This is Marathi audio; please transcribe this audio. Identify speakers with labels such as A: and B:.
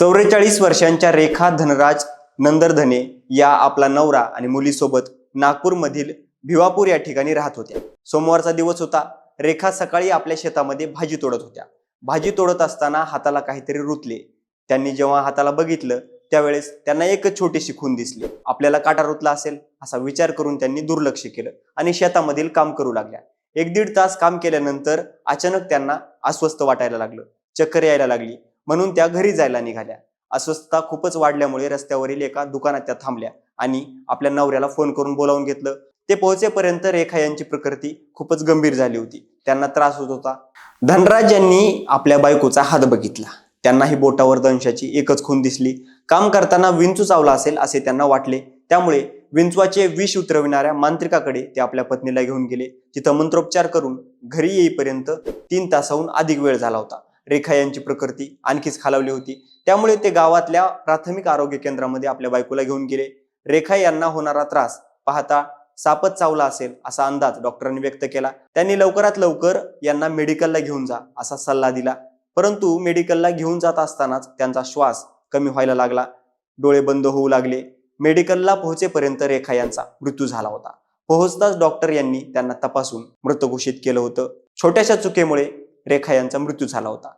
A: चौवेचाळीस वर्षांच्या रेखा धनराज नंदरधने या आपला नवरा आणि मुलीसोबत नागपूरमधील भिवापूर या ठिकाणी राहत होत्या. सोमवारचा दिवस होता. रेखा सकाळी आपल्या शेतामध्ये भाजी तोडत होत्या. भाजी तोडत असताना हाताला काहीतरी रुतले. त्यांनी जेव्हा हाताला बघितलं त्यावेळेस त्यांना एकच छोटीशी खून दिसली. आपल्याला काटा रुतला असेल असा विचार करून त्यांनी दुर्लक्ष केलं आणि शेतामधील काम करू लागल्या. एक दीड तास काम केल्यानंतर अचानक त्यांना अस्वस्थ वाटायला लागलं. चक्कर यायला लागली. म्हणून त्या घरी जायला निघाल्या. अस्वस्थता खूपच वाढल्यामुळे रस्त्यावरील एका दुकानात त्या थांबल्या आणि आपल्या नवऱ्याला फोन करून बोलावून घेतलं. ते पोहोचेपर्यंत रेखा यांची प्रकृती खूपच गंभीर झाली होती. त्यांना त्रास होत होता. धनराज यांनी आपल्या बायकोचा हात बघितला. त्यांनाही बोटावर दंशाची एकच खून दिसली. काम करताना विंचू चावला असेल असे त्यांना वाटले. त्यामुळे विंचवाचे विष उतरविणाऱ्या मांत्रिकाकडे ते आपल्या पत्नीला घेऊन गेले. तिथं मंत्रोपचार करून घरी येईपर्यंत तीन तासाहून अधिक वेळ झाला होता. रेखा यांची प्रकृती आणखीच खालावली होती. त्यामुळे ते गावातल्या प्राथमिक आरोग्य केंद्रामध्ये आपल्या बायकोला घेऊन गेले. रेखा यांना होणारा त्रास पाहता सापच चावला असेल असा अंदाज डॉक्टरांनी व्यक्त केला. त्यांनी लवकरात लवकर यांना मेडिकलला घेऊन जा असा सल्ला दिला. परंतु मेडिकलला घेऊन जात असतानाच त्यांचा श्वास कमी व्हायला लागला. डोळे बंद होऊ लागले. मेडिकलला पोहोचेपर्यंत रेखा यांचा मृत्यू झाला होता. पोहोचताच डॉक्टर यांनी त्यांना तपासून मृत घोषित केलं होतं. छोट्याशा चुकीमुळे रेखा यांचा मृत्यू झाला होता.